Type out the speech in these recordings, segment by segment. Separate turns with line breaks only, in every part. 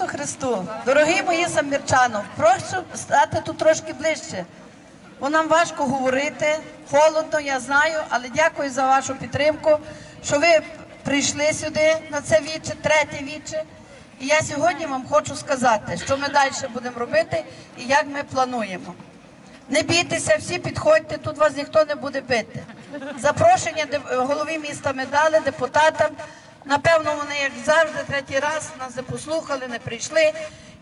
Ісусу Христу, дорогі мої самірчани, прошу стати тут трошки ближче. Бо нам важко говорити, холодно, я знаю, але дякую за вашу підтримку, що ви прийшли сюди на це віче, третє віче. І я сьогодні вам хочу сказати, що ми далі будемо робити і як ми плануємо. Не бійтеся, всі підходьте, тут вас ніхто не буде бити. Запрошення голові міста ми дали депутатам. Напевно, вони, як завжди, третій раз нас не послухали, не прийшли.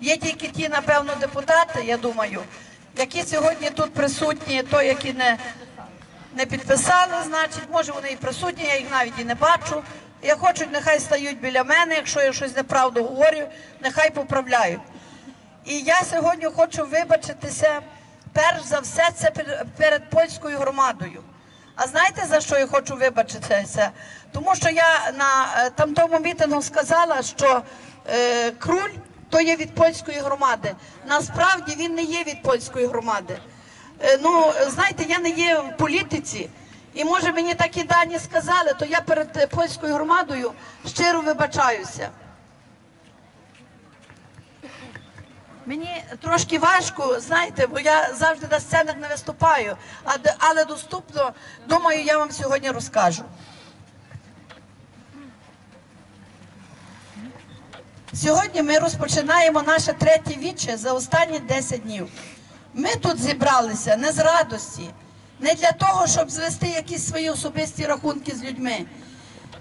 Є тільки ті, напевно, депутати, я думаю, які сьогодні тут присутні, то які не, не підписали, значить, може вони і присутні, я їх навіть і не бачу. Я хочу, нехай стають біля мене, якщо я щось неправду говорю, нехай поправляють. І я сьогодні хочу вибачитися перш за все це перед польською громадою. А знаєте за що я хочу вибачитися? Тому що я на е, там мітингу сказала, що е, круль то є від польської громади. Насправді він не є від польської громади. Е, ну, знаєте, я не є в політиці, і може мені такі дані сказали, то я перед польською громадою щиро вибачаюся. Мені трошки важко, знаєте, бо я завжди на сценах не виступаю, але доступно, думаю, я вам сьогодні розкажу. Сьогодні ми розпочинаємо наше третє віче за останні 10 днів. Ми тут зібралися не з радості, не для того, щоб звести якісь свої особисті рахунки з людьми,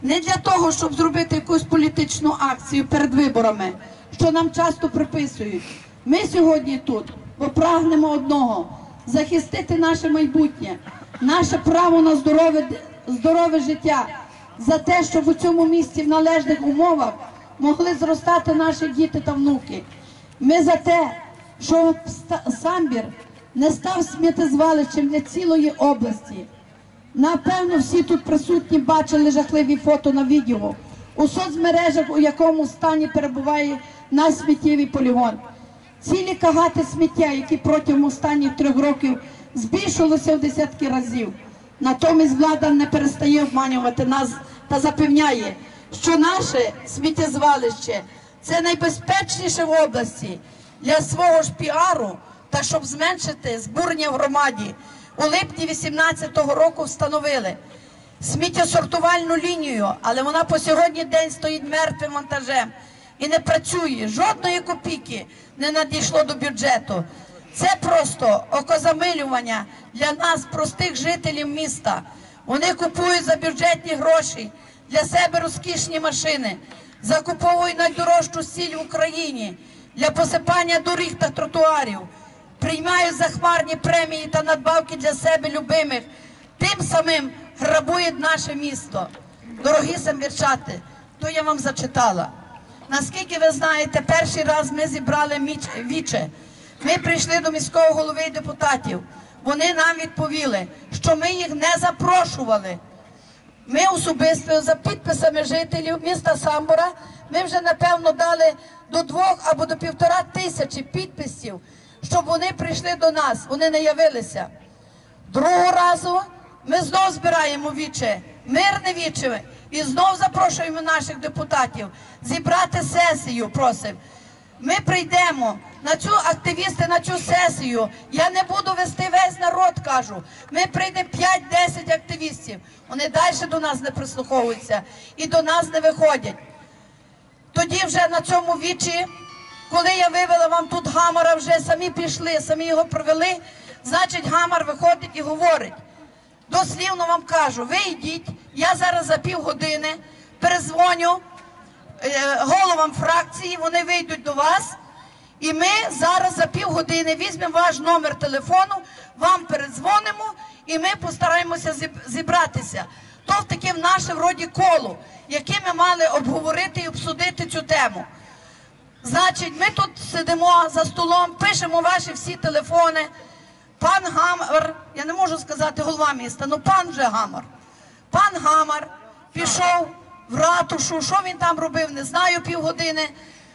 не для того, щоб зробити якусь політичну акцію перед виборами, що нам часто приписують. Ми сьогодні тут, бо прагнемо одного захистити наше майбутнє, наше право на здорове, здорове життя, за те, щоб у цьому місті в належних умовах могли зростати наші діти та внуки. Ми за те, щоб самбір не став сміттєзвалищем для цілої області. Напевно, всі тут присутні бачили жахливі фото на відео у соцмережах, у якому стані перебуває наш сміттєвий полігон. Цілі кагати сміття, які протягом останніх трьох років збільшилося в десятки разів. Натомість влада не перестає обманювати нас та запевняє, що наше сміттєзвалище це найбезпечніше в області для свого ж піару та щоб зменшити збурення в громаді. У липні 18-го року встановили сміттєсортувальну лінію, але вона по сьогодні день стоїть мертвим вантажем і не працює. Жодної копійки не надійшло до бюджету. Це просто окозамилювання для нас, простих жителів міста. Вони купують за бюджетні гроші для себе розкішні машини, закуповують найдорожчу сіль в Україні для посипання доріг та тротуарів приймають захмарні премії та надбавки для себе любимих, тим самим грабують наше місто. Дорогі самвірчати, то я вам зачитала. Наскільки ви знаєте, перший раз ми зібрали віче. Ми прийшли до міського голови і депутатів. Вони нам відповіли, що ми їх не запрошували. Ми особисто за підписами жителів міста Самбора, ми вже напевно дали до двох або до півтора тисячі підписів, щоб вони прийшли до нас. Вони не явилися. Другого разу ми знов збираємо віче, мирне віче, і знов запрошуємо наших депутатів зібрати сесію. Просимо. Ми прийдемо на цю активісти на цю сесію. Я не буду вести весь народ, кажу. Ми прийдемо 5-10 активістів. Вони далі до нас не прислуховуються і до нас не виходять. Тоді вже на цьому вічі, коли я вивела вам тут гамара, вже самі пішли, самі його провели, значить гамар виходить і говорить. Дослівно вам кажу, ви йдіть, я зараз за півгодини перезвоню е, головам фракції, вони вийдуть до вас. І ми зараз за півгодини візьмемо ваш номер телефону, вам передзвонимо і ми постараємося зібратися. То в таке в наше вроді коло, яке ми мали обговорити і обсудити цю тему. Значить, ми тут сидимо за столом, пишемо ваші всі телефони. Пан Гамар, я не можу сказати голова міста, ну пан вже Гамар. Пан Гамар пішов в ратушу, що він там робив, не знаю, півгодини.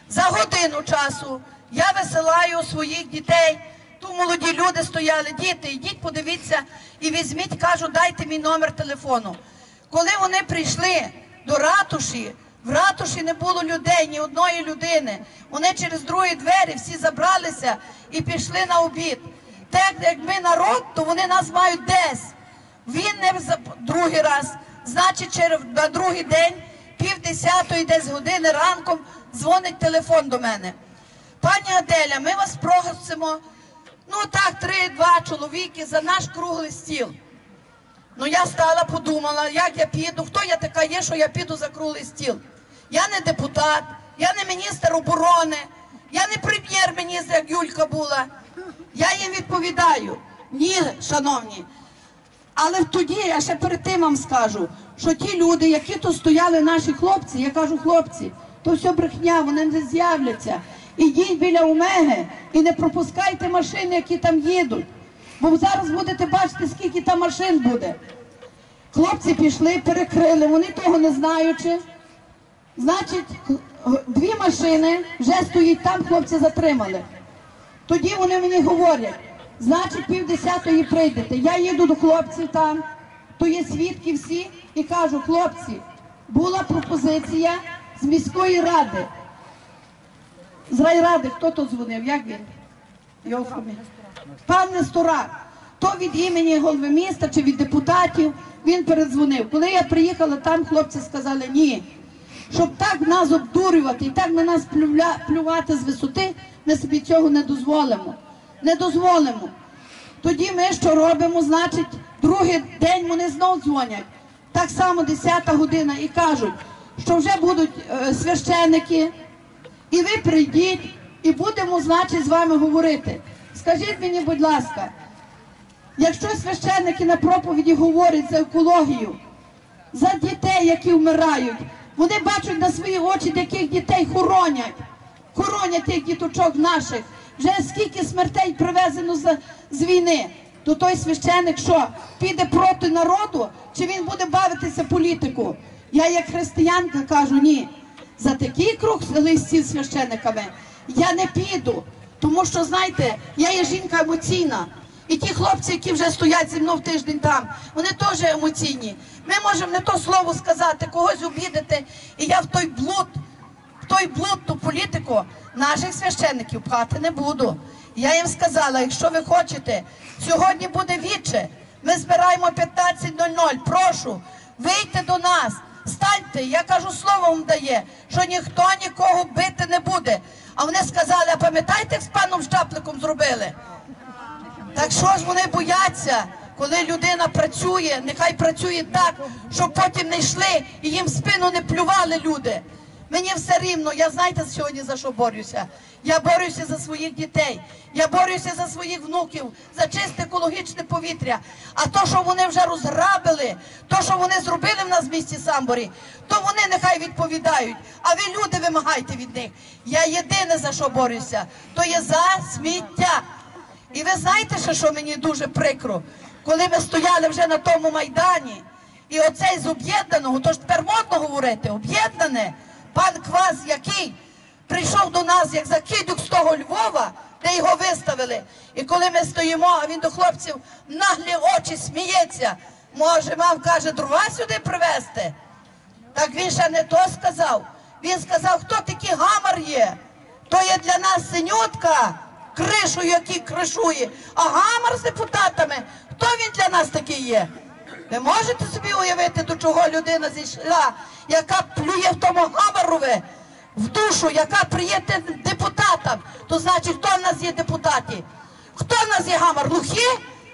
За годину часу я висилаю своїх дітей. Тут молоді люди стояли, діти, йдіть, подивіться і візьміть, кажу, дайте мій номер телефону. Коли вони прийшли до ратуші, В ратуші не було людей, ні одної людини. Вони через другі двері всі забралися і пішли на обід. Так як ми народ, то вони нас мають десь. Він не за- другий раз, значить, через на другий день, пів десятої, десь години ранком, дзвонить телефон до мене. Пані Аделя, ми вас просимо, ну так, три-два чоловіки за наш круглий стіл. Ну я стала, подумала, як я піду, хто я така є, що я піду за круглий стіл. Я не депутат, я не міністр оборони, я не прем'єр-міністр, як Юлька була. Я їм відповідаю. Ні, шановні. Але тоді я ще перед тим вам скажу, що ті люди, які тут стояли, наші хлопці, я кажу, хлопці, то все брехня, вони не з'являться. Ідіть біля Омеги і не пропускайте машини, які там їдуть. Бо зараз будете бачити, скільки там машин буде. Хлопці пішли, перекрили, вони того не знаючи. Значить, дві машини вже стоїть там, хлопці затримали. Тоді вони мені говорять, значить, пів десятої прийдете. Я їду до хлопців там, то є свідки всі, і кажу, хлопці, була пропозиція з міської ради. З райради, хто тут дзвонив? Як він? Його? Пан Несторак. То від імені голови міста чи від депутатів він передзвонив. Коли я приїхала, там хлопці сказали ні. Щоб так нас обдурювати і так на нас плювати з висоти, ми собі цього не дозволимо. Не дозволимо. Тоді ми що робимо? Значить, другий день вони знов дзвонять. Так само 10 година і кажуть, що вже будуть е, священики, і ви прийдіть, і будемо, значить, з вами говорити. Скажіть мені, будь ласка, якщо священники на проповіді говорять за екологію, за дітей, які вмирають, вони бачать на свої очі, яких дітей хоронять, хоронять тих діточок наших. Вже скільки смертей привезено з, з війни, то той священик що піде проти народу, чи він буде бавитися політику? Я як християнка кажу, ні. За такий круг листів священиками я не піду. Тому що, знаєте, я є жінка емоційна. І ті хлопці, які вже стоять зі мною в тиждень там, вони теж емоційні. Ми можемо не то слово сказати, когось обідати, і я в той блуд, той блуд, ту політику наших священників пхати не буду. Я їм сказала, якщо ви хочете, сьогодні буде віче. Ми збираємо 15.00. Прошу, вийти до нас, станьте. Я кажу, слово вам дає, що ніхто нікого бити не буде. А вони сказали, а пам'ятаєте, як з паном Щапликом зробили? Так що ж вони бояться, коли людина працює, нехай працює так, щоб потім не йшли і їм спину не плювали люди. Мені все рівно, я знаєте сьогодні за що борюся? Я борюся за своїх дітей, я борюся за своїх внуків, за чисте екологічне повітря. А то, що вони вже розграбили, то, що вони зробили в нас в місті Самборі, то вони нехай відповідають. А ви, люди, вимагайте від них. Я єдине за що борюся, то є за сміття. І ви знаєте, що, мені дуже прикро, коли ми стояли вже на тому майдані, і оцей з об'єднаного, то ж тепер модно говорити, об'єднане, пан Квас, який прийшов до нас як закидюк з того Львова, де його виставили. І коли ми стоїмо, а він до хлопців наглі очі сміється. Може, мам каже, дрова сюди привезти? Так він ще не то сказав. Він сказав, хто такий гамар є. То є для нас синютка, кришою, який кришує. А гамар з депутатами, хто він для нас такий є? Ви можете собі уявити, до чого людина зійшла, яка плює в тому гамарове, в душу, яка приєте депутатам, то значить, хто в нас є депутати? Хто в нас є гамар? Глухі?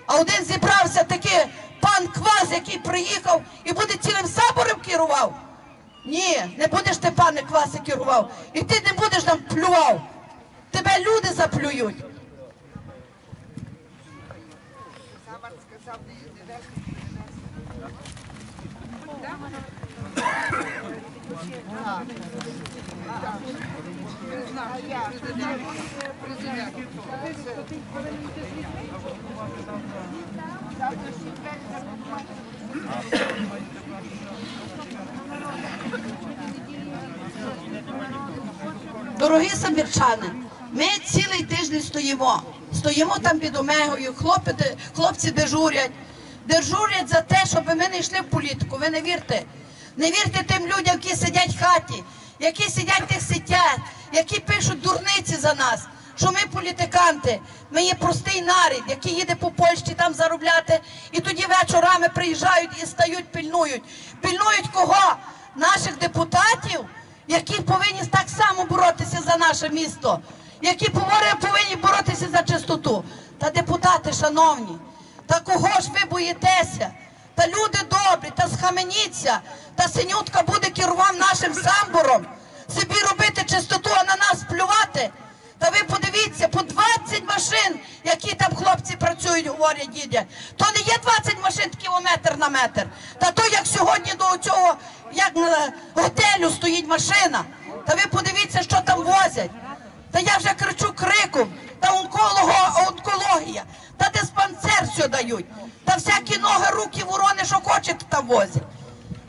А один зібрався такий пан Квас, який приїхав і буде цілим собором керував. Ні, не будеш ти, пане Кваси, керував. І ти не будеш нам плював. Тебе люди заплюють. Дорогі самірчани, ми цілий тиждень стоїмо. Стоїмо там під Омегою, хлопці, де- хлопці дежурять. Дежурять за те, щоб ми не йшли в політику. Ви не вірте. Не вірте тим людям, які сидять в хаті, які сидять тих сидять, які пишуть дурниці за нас. Що ми політиканти, ми є простий нарід, який їде по Польщі там заробляти, і тоді вечорами приїжджають і стають, пильнують. Пильнують кого? Наших депутатів, які повинні так само боротися за наше місто, які повинні боротися за чистоту. Та депутати, шановні, та кого ж ви боїтеся? Та люди добрі, та схаменіться, та синютка буде керував нашим самбором, собі робити чистоту, а на нас плювати. Та ви подивіться, по 20 машин, які там хлопці працюють, говорять дідя. То не є 20 машин кілометр на метр. Та то як сьогодні до цього, як готелю стоїть машина. Та ви подивіться, що там возять. Та я вже кричу криком, та онколого, онкологія, та диспансер все дають, та всякі ноги, руки, ворони, що хочете там возять.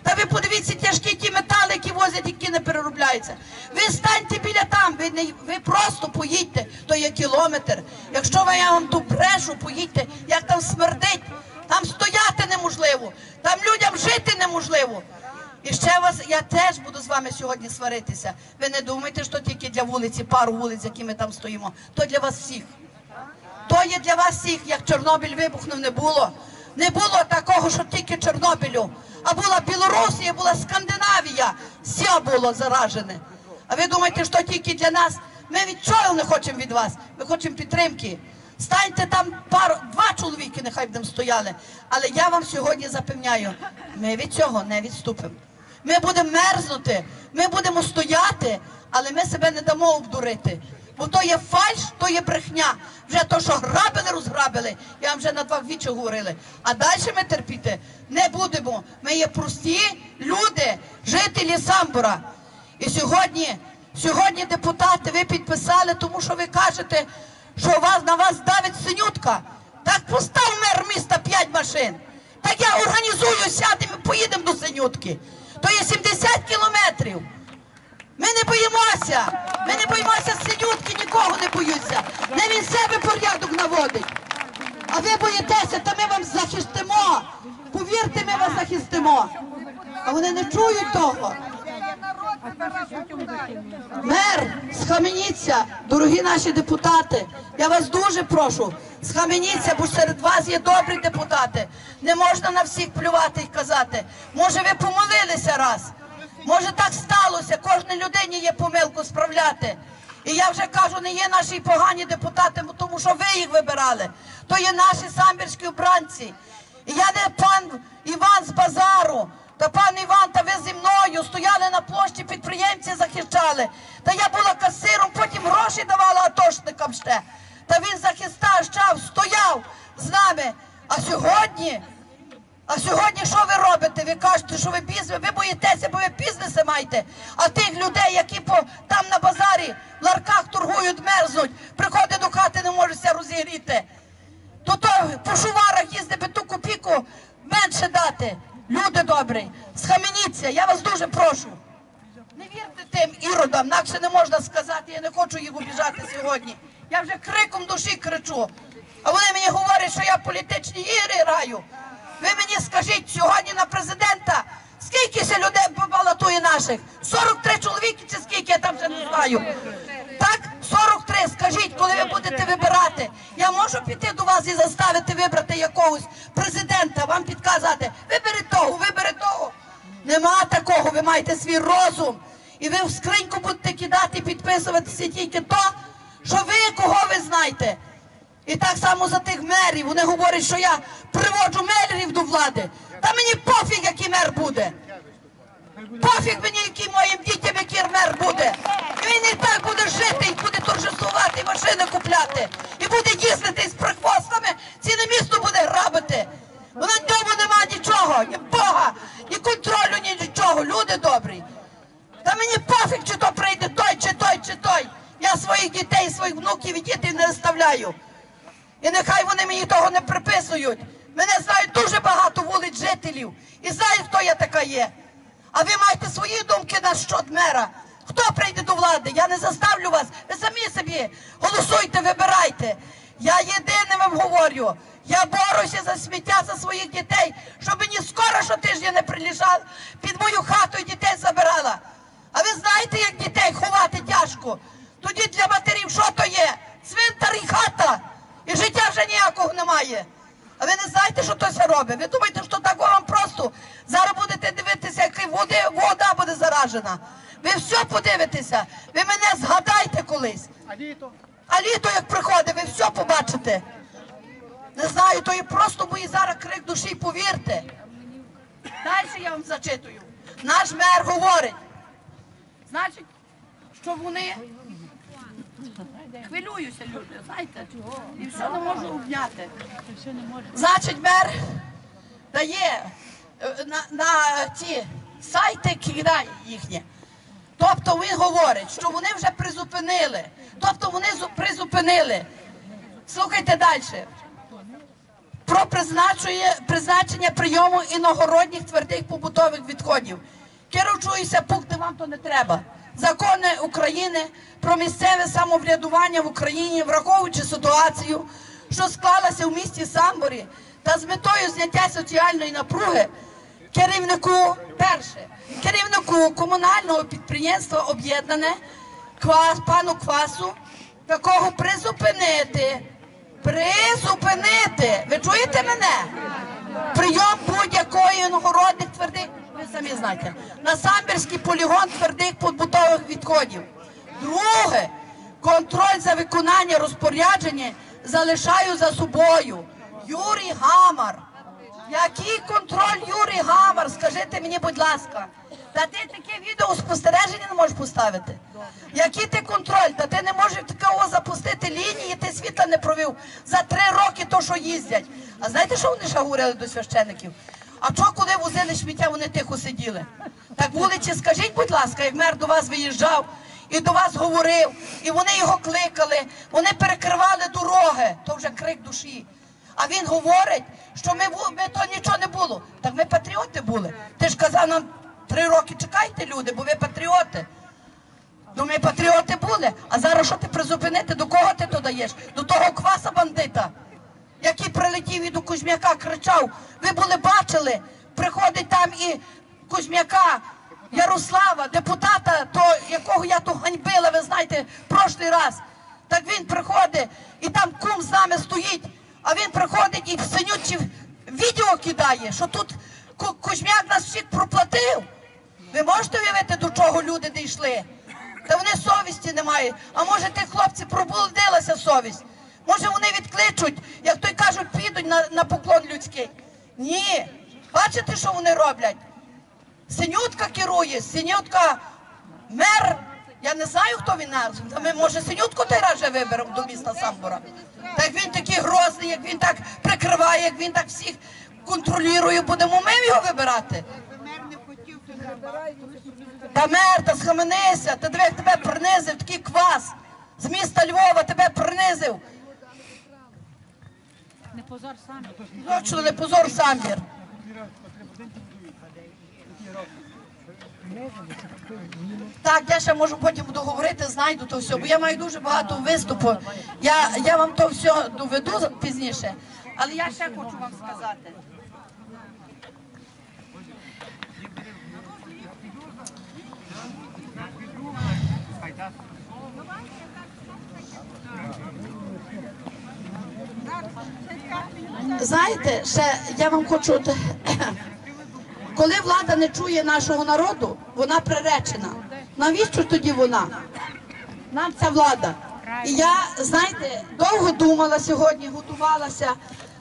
Та ви подивіться тяжкі ті метали, які возять, які не переробляються. Ви станьте біля там, ви, не, ви просто поїдьте, то є кілометр. Якщо ви я вам ту брешу, поїдьте, як там смердить, там стояти неможливо, там людям жити неможливо. І ще вас, я теж буду з вами сьогодні сваритися. Ви не думайте, що тільки для вулиці, пару вулиць, які ми там стоїмо, то для вас всіх. То є для вас всіх, як Чорнобиль вибухнув, не було. Не було такого, що тільки Чорнобилю. А була Білорусія, була Скандинавія. Все було заражене. А ви думаєте, що тільки для нас? Ми від чого не хочемо від вас? Ми хочемо підтримки. Станьте там пару, два чоловіки, нехай б там стояли. Але я вам сьогодні запевняю, ми від цього не відступимо. Ми будемо мерзнути, ми будемо стояти, але ми себе не дамо обдурити. Бо то є фальш, то є брехня. Вже то, що грабили, розграбили, я вам вже на два вічі говорили. А далі ми терпіти не будемо. Ми є прості люди, жителі Самбура. І сьогодні, сьогодні депутати, ви підписали, тому що ви кажете, що вас на вас давить синютка. Так постав мер міста п'ять машин. Так я організую, сядемо, поїдемо до синютки. То є 70 кілометрів. Ми не боїмося. Ми не боїмося синютки, нікого не боюся. Не він себе порядок наводить. А ви боїтеся, то ми вам захистимо. Повірте, ми вас захистимо. А вони не чують того. Мер, схаменіться, дорогі наші депутати. Я вас дуже прошу, схаменіться, бо серед вас є добрі депутати. Не можна на всіх плювати і казати. Може, ви помолилися раз. Може, так сталося. Кожній людині є помилку справляти. І я вже кажу, не є наші погані депутати, тому що ви їх вибирали. То є наші самбірські обранці. І я не пан Іван з базару. Та пан Іван, та ви зі мною стояли на площі, підприємці захищали. Та я була касиром, потім гроші давала атошникам ще. Та він захищав, стояв з нами. А сьогодні, а сьогодні що ви робите? Ви кажете, що ви бізнес, ви боїтеся, бо ви бізнеси маєте. А тих людей, які по там на базарі в ларках торгують, мерзнуть, приходять до хати, не можуться розігріти. То то по шуварах їздити ту копійку менше дати. Люди добрі, схаменіться, я вас дуже прошу. Не вірте тим іродам, інакше не можна сказати, я не хочу їх обіжати сьогодні. Я вже криком душі кричу. А вони мені говорять, що я політичні ігри граю. Ви мені скажіть сьогодні на президента, скільки ще людей балотує наших? 43 чоловіки чи скільки я там вже не знаю. Так, 43, скажіть, коли ви будете вибирати. Я можу піти до вас і заставити вибрати якогось президента, вам підказати, вибери того, вибери того. Нема такого, ви маєте свій розум. І ви в скриньку будете кидати підписуватися тільки то, що ви кого ви знаєте. І так само за тих мерів. Вони говорять, що я приводжу мерів до влади. Та мені пофіг, який мер буде. Пофіг мені, який моїм дітям, який мер буде. Він і так буде жити, і буде торжествувати, і машини купляти. І буде їздити з прихвостами, ціле місто буде грабити. Бо на ньому нема нічого, ні Бога, ні контролю, ні нічого. Люди добрі. Та мені пофіг, чи то прийде той, чи той, чи той. Я своїх дітей, своїх внуків і дітей не заставляю. І нехай вони мені того не приписують. Мене знають дуже багато вулиць жителів. І знають, хто я така є. А ви маєте свої думки на щодо мера. Хто прийде до влади? Я не заставлю вас. Ви самі собі голосуйте, вибирайте. Я єдине вам говорю. Я борюся за сміття за своїх дітей, щоб мені скоро щотижня не прилежав під мою хату і дітей забирала. А ви знаєте, як дітей ховати тяжко? Тоді для матерів що то є? Цвинтар і хата. І життя вже ніякого немає. А ви не знаєте, що то це робить? Ви думаєте, що так вам просто зараз будете дивитися, яка води, вода буде заражена. Ви все подивитеся. Ви мене згадайте колись.
А літо?
А літо, як приходить, ви все побачите. Не знаю, то і просто мої зараз крик душі, повірте. Далі я вам зачитую. Наш мер говорить. Значить, що вони хвилююся, люди, знаєте, і все не можу обняти. Значить, мер дає е, на, на ті сайти кидає їхні. Тобто він говорить, що вони вже призупинили. Тобто вони призупинили. Слухайте далі. Про призначення прийому іногородніх твердих побутових відходів. Керуючуюся пункти вам то не треба. Закони України про місцеве самоврядування в Україні, враховуючи ситуацію, що склалася в місті Самборі, та з метою зняття соціальної напруги, керівнику перше, керівнику комунального підприємства об'єднане квас, пану Квасу, такого призупинити. Призупинити. Ви чуєте мене? Прийом будь-якої іногородних твердих, самі знаєте, на самбірський полігон твердих побутових відходів. Друге, контроль за виконання розпорядження залишаю за собою. Юрій Гамар. Який контроль Юрій Гамар? Скажіть мені, будь ласка. Та ти таке відео спостереження не можеш поставити. Який ти контроль? Та ти не можеш такого запустити лінії, ти світла не провів за три роки то, що їздять. А знаєте, що вони ще до священиків? А що, коли возили сміття, вони тихо сиділи? Так вулиці, скажіть, будь ласка, як мер до вас виїжджав і до вас говорив, і вони його кликали, вони перекривали дороги, то вже крик душі. А він говорить, що ми, ми то нічого не було. Так ми патріоти були. Ти ж казав нам три роки чекайте, люди, бо ви патріоти. Ну ми патріоти були. А зараз що ти призупинити? До кого ти то даєш? До того кваса бандита, який прилетів і до Кузьмяка кричав. Ви були бачили, приходить там і Кузьмяка. Ярослава, депутата, то якого я то ганьбила, ви знаєте, прошлий раз. Так він приходить і там кум з нами стоїть, а він приходить і в синючі відео кидає, що тут Ку- Кузьмяк нас всіх проплатив. Ви можете уявити, до чого люди дійшли? Та вони совісті не мають. А може тих хлопці пробудилася совість? Може вони відкличуть, як той кажуть, підуть на, на поклон людський? Ні. Бачите, що вони роблять? Синютка керує, синютка мер. Я не знаю, хто він нас. Ми, може, синютку той раз виберемо до міста Самбора. Так він такий грозний, як він так прикриває, як він так всіх контролює, будемо ми його вибирати. Та мер, та схаменися, та диви, як тебе принизив, такий квас. З міста Львова тебе принизив.
Не позор самі.
Точно не позор самбір. Так, я ще можу потім договорити, знайду то все, бо я маю дуже багато виступу. Я, я вам то все доведу пізніше, але я ще хочу вам сказати. Знаєте, ще я вам хочу. Коли влада не чує нашого народу, вона приречена. Навіщо тоді вона? Нам ця влада. І я, знаєте, довго думала сьогодні, готувалася,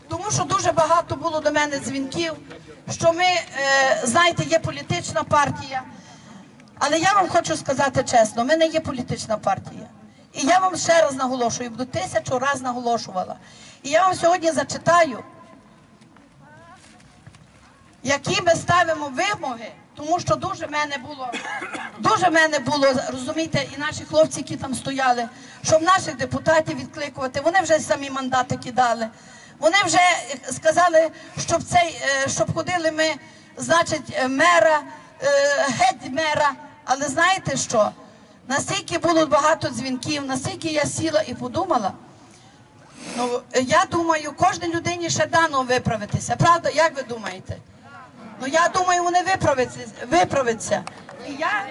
тому що дуже багато було до мене дзвінків, що ми, е, знаєте, є політична партія. Але я вам хочу сказати чесно, ми не є політична партія. І я вам ще раз наголошую, буду тисячу разів наголошувала. І я вам сьогодні зачитаю, які ми ставимо вимоги, тому що дуже мене було, дуже мене було, розумієте, і наші хлопці, які там стояли, щоб наших депутатів відкликувати, вони вже самі мандати кидали. Вони вже е, сказали, щоб цей, е, щоб ходили ми, значить, е, мера, геть мера. Але знаєте що? Настільки було багато дзвінків, настільки я сіла і подумала, Ну, я думаю, кожній людині ще дано виправитися. Правда, як ви думаєте? Ну я думаю, вони виправиться, виправиться. І я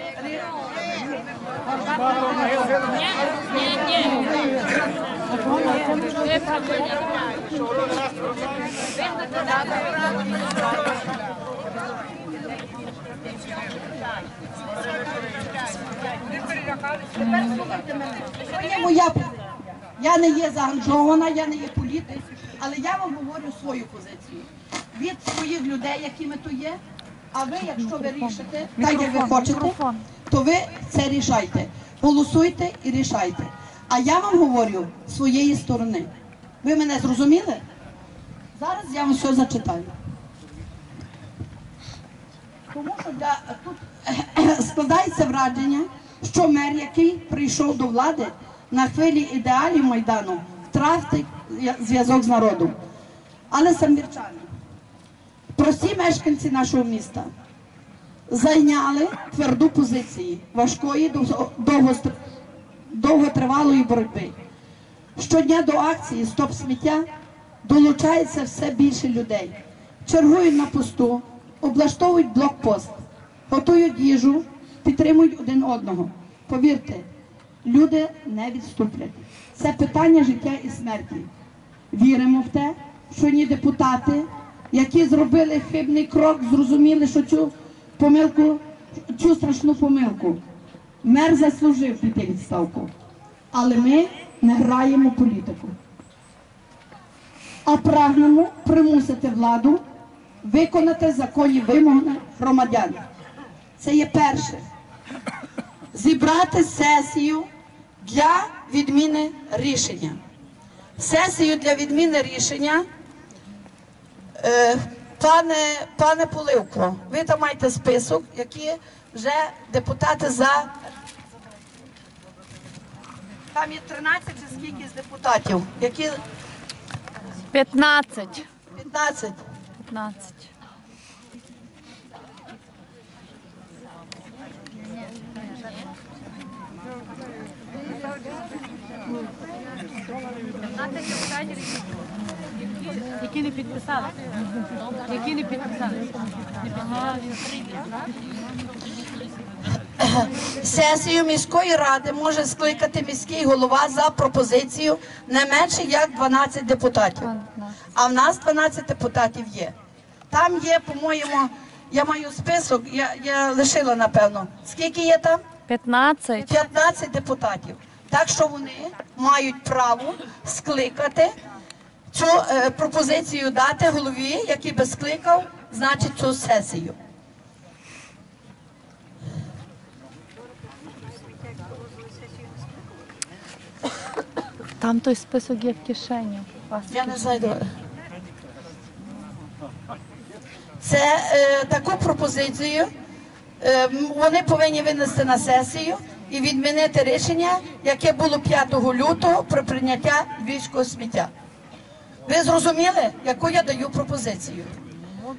Це є моя позиція. Я не є заангажована, я не є політик, але я вам говорю свою позицію. Від своїх людей, які ми тут є, а ви, якщо ви рішите, так як ви хочете, то ви це рішайте. Голосуйте і рішайте. А я вам говорю своєї сторони. Ви мене зрозуміли? Зараз я вам все зачитаю. Тому що для, тут складається враження, що мер, який прийшов до влади на хвилі ідеалів Майдану, втратив зв'язок з народом. Але самбірчани, прості мешканці нашого міста зайняли тверду позиції важкої довготривалої боротьби. Щодня до акції Стоп сміття долучається все більше людей. Чергують на посту, облаштовують блокпост, готують їжу, підтримують один одного. Повірте, люди не відступлять. Це питання життя і смерті. Віримо в те, що ні депутати, які зробили хибний крок, зрозуміли, що цю помилку, цю страшну помилку мер заслужив піти відставку. Але ми не граємо політику, а прагнемо примусити владу виконати законні вимоги громадян. Це є перше. Зібрати сесію для відміни рішення. Сесію для відміни рішення. Е, пане, пане Поливко, ви там маєте список, які вже депутати за. Там є 13 чи скільки з депутатів, які
15.
15.
15. Які не підписали? Які не підписали?
Сесію міської ради може скликати міський голова за пропозицію не менше як 12 депутатів. А в нас 12 депутатів є. Там є, по-моєму, я маю список, я, я лишила напевно. Скільки є там?
15.
15 депутатів. Так що вони мають право скликати цю е, пропозицію дати голові, який би скликав, значить, цю сесію.
Там той список є в кишені.
Я не знайду. Це е, таку пропозицію е, вони повинні винести на сесію і відмінити рішення, яке було 5 лютого про прийняття львівського сміття. Ви зрозуміли, яку я даю пропозицію?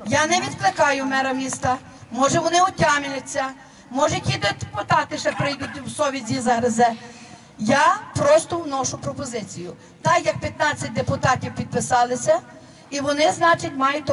Я не відкликаю мера міста. Може вони отямляться, може ті депутати ще прийдуть в совіді загризе. Я просто вношу пропозицію. Так як 15 депутатів підписалися, і вони, значить, мають